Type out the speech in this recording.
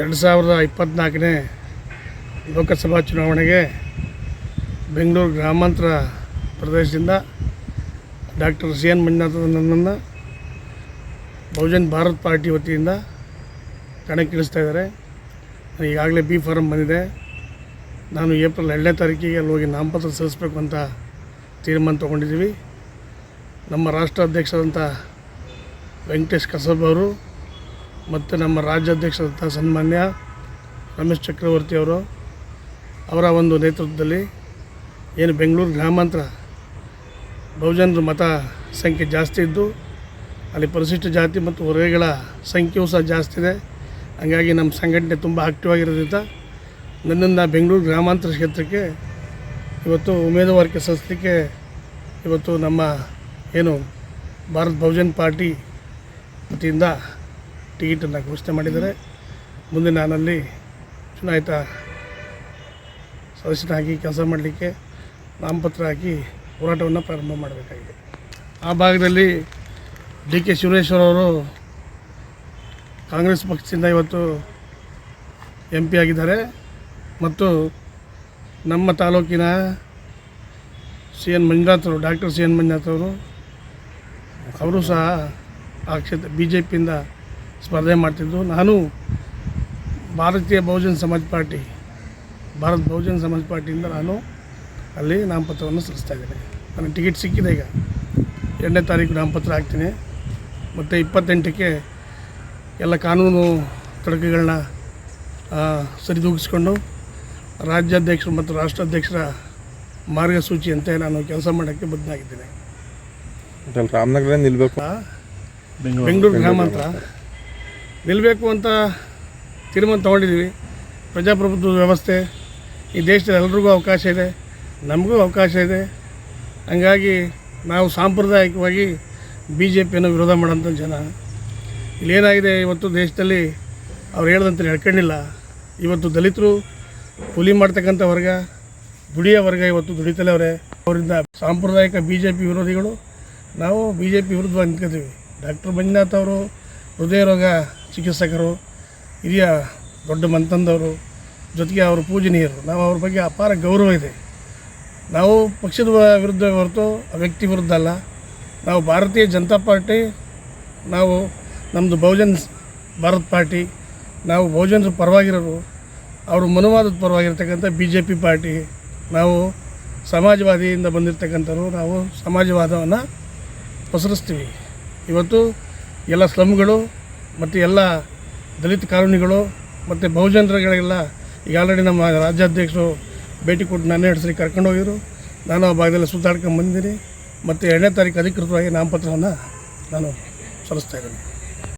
ಎರಡು ಸಾವಿರದ ಇಪ್ಪತ್ತ್ನಾಲ್ಕನೇ ಲೋಕಸಭಾ ಚುನಾವಣೆಗೆ ಬೆಂಗಳೂರು ಗ್ರಾಮಾಂತರ ಪ್ರದೇಶದಿಂದ ಡಾಕ್ಟರ್ ಸಿ ಎನ್ ಮಂಜುನಾಥ ನನ್ನನ್ನು ಬಹುಜನ್ ಭಾರತ್ ಪಾರ್ಟಿ ವತಿಯಿಂದ ಕಣಕ್ಕಿಳಿಸ್ತಾ ಇದ್ದಾರೆ. ಈಗಾಗಲೇ ಬಿ ಫಾರಮ್ ಬಂದಿದೆ. ನಾನು ಏಪ್ರಿಲ್ ಎರಡನೇ ತಾರೀಕಿಗೆ ಅಲ್ಲಿ ಹೋಗಿ ನಾಮಪತ್ರ ಸಲ್ಲಿಸಬೇಕು ಅಂತ ತೀರ್ಮಾನ ತೊಗೊಂಡಿದ್ದೀವಿ. ನಮ್ಮ ರಾಷ್ಟ್ರಾಧ್ಯಕ್ಷರಂಥ ವೆಂಕಟೇಶ್ ಕಸಬ್ ಅವರು ಮತ್ತು ನಮ್ಮ ರಾಜ್ಯಾಧ್ಯಕ್ಷರಂಥ ಸನ್ಮಾನ್ಯ ರಮೇಶ್ ಚಕ್ರವರ್ತಿಯವರು ಅವರ ಒಂದು ನೇತೃತ್ವದಲ್ಲಿ ಏನು ಬೆಂಗಳೂರು ಗ್ರಾಮಾಂತರ ಬಹುಜನರ ಮತ ಸಂಖ್ಯೆ ಜಾಸ್ತಿ ಇದ್ದು, ಅಲ್ಲಿ ಪರಿಶಿಷ್ಟ ಜಾತಿ ಮತ್ತು ವರ್ಗಗಳ ಸಂಖ್ಯೆಯೂ ಸಹ ಜಾಸ್ತಿ ಇದೆ. ಹಾಗಾಗಿ ನಮ್ಮ ಸಂಘಟನೆ ತುಂಬ ಆಕ್ಟಿವ್ ಆಗಿರೋದ್ರಿಂದ ನನ್ನನ್ನು ಬೆಂಗಳೂರು ಗ್ರಾಮಾಂತರ ಕ್ಷೇತ್ರಕ್ಕೆ ಇವತ್ತು ಉಮೇದುವಾರಿಕೆ ಸಲ್ಲಿಸಲಿಕ್ಕೆ ಇವತ್ತು ನಮ್ಮ ಏನು ಭಾರತ್ ಬಹುಜನ್ ಪಾರ್ಟಿ ವತಿಯಿಂದ ಟಿಕೆಟನ್ನು ಘೋಷಣೆ ಮಾಡಿದ್ದಾರೆ. ಮುಂದೆ ನಾನಲ್ಲಿ ಚುನಾಯಿತ ಸದಸ್ಯನಾಗಿ ಕೆಲಸ ಮಾಡಲಿಕ್ಕೆ ನಾಮಪತ್ರ ಹಾಕಿ ಹೋರಾಟವನ್ನು ಪ್ರಾರಂಭ ಮಾಡಬೇಕಾಗಿದೆ. ಆ ಭಾಗದಲ್ಲಿ ಡಿ ಕೆ ಶಿವರೇಶ್ವರ ಅವರು ಕಾಂಗ್ರೆಸ್ ಪಕ್ಷದಿಂದ ಇವತ್ತು ಎಂ ಪಿ ಆಗಿದ್ದಾರೆ. ಮತ್ತು ನಮ್ಮ ತಾಲೂಕಿನ ಸಿ ಎನ್ ಮಂಜುನಾಥ್ ಅವರು, ಡಾಕ್ಟರ್ ಸಿ ಎನ್ ಮಂಜುನಾಥ್ ಅವರು ಅವರು ಸಹ ಆ ಕ್ಷೇತ್ರ, ಬಿ ಜೆ ಪಿಯಿಂದ ಸ್ಪರ್ಧೆ ಮಾಡ್ತಿದ್ದು. ನಾನು ಭಾರತೀಯ ಬಹುಜನ್ ಸಮಾಜ್ ಪಾರ್ಟಿ ಭಾರತ್ ಬಹುಜನ್ ಸಮಾಜ್ ಪಾರ್ಟಿಯಿಂದ ನಾನು ಅಲ್ಲಿ ನಾಮಪತ್ರವನ್ನು ಸಲ್ಲಿಸ್ತಾ ಇದ್ದೇನೆ. ನನಗೆ ಟಿಕೆಟ್ ಸಿಕ್ಕಿದೆ ಈಗ. ಎರಡನೇ ತಾರೀಕು ನಾಮಪತ್ರ ಹಾಕ್ತೀನಿ. ಮತ್ತು ಇಪ್ಪತ್ತೆಂಟಕ್ಕೆ ಎಲ್ಲ ಕಾನೂನು ತೊಡಕುಗಳನ್ನ ಸರಿದೂಗಿಸ್ಕೊಂಡು ರಾಜ್ಯಾಧ್ಯಕ್ಷರು ಮತ್ತು ರಾಷ್ಟ್ರಾಧ್ಯಕ್ಷರ ಮಾರ್ಗಸೂಚಿಯಂತೆ ನಾನು ಕೆಲಸ ಮಾಡೋಕ್ಕೆ ಬದ್ಧನಾಗಿದ್ದೇನೆ. ರಾಮನಗರ ನಿಲ್ಬೇಕು. ಆ, ಬೆಂಗಳೂರು ಗ್ರಾಮಾಂತರ. ನಿಲ್ಲಬೇಕು ಅಂತ ತೀರ್ಮಾನ ತೊಗೊಂಡಿದ್ದೀವಿ. ಪ್ರಜಾಪ್ರಭುತ್ವದ ವ್ಯವಸ್ಥೆ, ಈ ದೇಶದಲ್ಲಿ ಎಲ್ರಿಗೂ ಅವಕಾಶ ಇದೆ, ನಮಗೂ ಅವಕಾಶ ಇದೆ. ಹಂಗಾಗಿ ನಾವು ಸಾಂಪ್ರದಾಯಿಕವಾಗಿ ಬಿ ಜೆ ಪಿಯನ್ನು ವಿರೋಧ ಮಾಡೋಂಥ ಜನ. ಇಲ್ಲೇನಾಗಿದೆ ಇವತ್ತು ದೇಶದಲ್ಲಿ ಅವ್ರು ಹೇಳ್ದಂತೆ ಹೇಳ್ಕೊಂಡಿಲ್ಲ. ಇವತ್ತು ದಲಿತರು ಕೂಲಿ ಮಾಡ್ತಕ್ಕಂಥ ವರ್ಗ, ದುಡಿಯೋ ವರ್ಗ ಇವತ್ತು ದುಡಿತಲೇ ಅವರೇ. ಅವರಿಂದ ಸಾಂಪ್ರದಾಯಿಕ ಬಿ ಜೆ ಪಿ ವಿರೋಧಿಗಳು, ನಾವು ಬಿ ಜೆ ಪಿ ವಿರುದ್ಧ ನಿಂತ್ಕೋತೀವಿ ಡಾಕ್ಟರ್ ಮಂಜುನಾಥ್ ಅವರು ಹೃದಯ ರೋಗ ಚಿಕಿತ್ಸಕರು, ಹಿರಿಯ ದೊಡ್ಡ ಮಂತಂದವರು ಜೊತೆಗೆ ಅವರು ಪೂಜನೀಯರು. ನಾವು ಅವ್ರ ಬಗ್ಗೆ ಅಪಾರ ಗೌರವ ಇದೆ. ನಾವು ಪಕ್ಷದ ವಿರುದ್ಧ ಹೊರತು ವ್ಯಕ್ತಿ ವಿರುದ್ಧ ಅಲ್ಲ. ನಾವು ಭಾರತೀಯ ಜನತಾ ಪಾರ್ಟಿ, ನಾವು ನಮ್ಮದು ಬಹುಜನ್ ಭಾರತ್ ಪಾರ್ಟಿ, ನಾವು ಬಹುಜನರ ಪರವಾಗಿರೋರು, ಅವರು ಮನುವಾದದ ಪರವಾಗಿರ್ತಕ್ಕಂಥ ಬಿ ಜೆ ಪಿ ಪಾರ್ಟಿ, ನಾವು ಸಮಾಜವಾದಿಯಿಂದ ಬಂದಿರತಕ್ಕಂಥವ್ರು, ನಾವು ಸಮಾಜವಾದವನ್ನು ಪಸರಿಸ್ತೀವಿ. ಇವತ್ತು ಎಲ್ಲ ಸ್ಲಮ್ಗಳು ಮತ್ತು ಎಲ್ಲ ದಲಿತ ಕಾಲೋನಿಗಳು ಮತ್ತು ಬಹುಜನರುಗಳಿಗೆಲ್ಲ ಈಗ ಆಲ್ರೆಡಿ ನಮ್ಮ ರಾಜ್ಯಾಧ್ಯಕ್ಷರು ಭೇಟಿ ಕೊಟ್ಟು ನನ್ನ ಹೆಸರಿಗೆ ಕರ್ಕೊಂಡು ಹೋಗಿದ್ರು. ನಾನು ಆ ಭಾಗದಲ್ಲಿ ಸುತ್ತಾಡ್ಕೊಂಡು ಬಂದಿದ್ದೀನಿ. ಮತ್ತು ಎರಡನೇ ತಾರೀಕು ಅಧಿಕೃತವಾಗಿ ನಾಮಪತ್ರವನ್ನು ನಾನು ಸಲ್ಲಿಸ್ತಾ ಇದ್ದೀನಿ.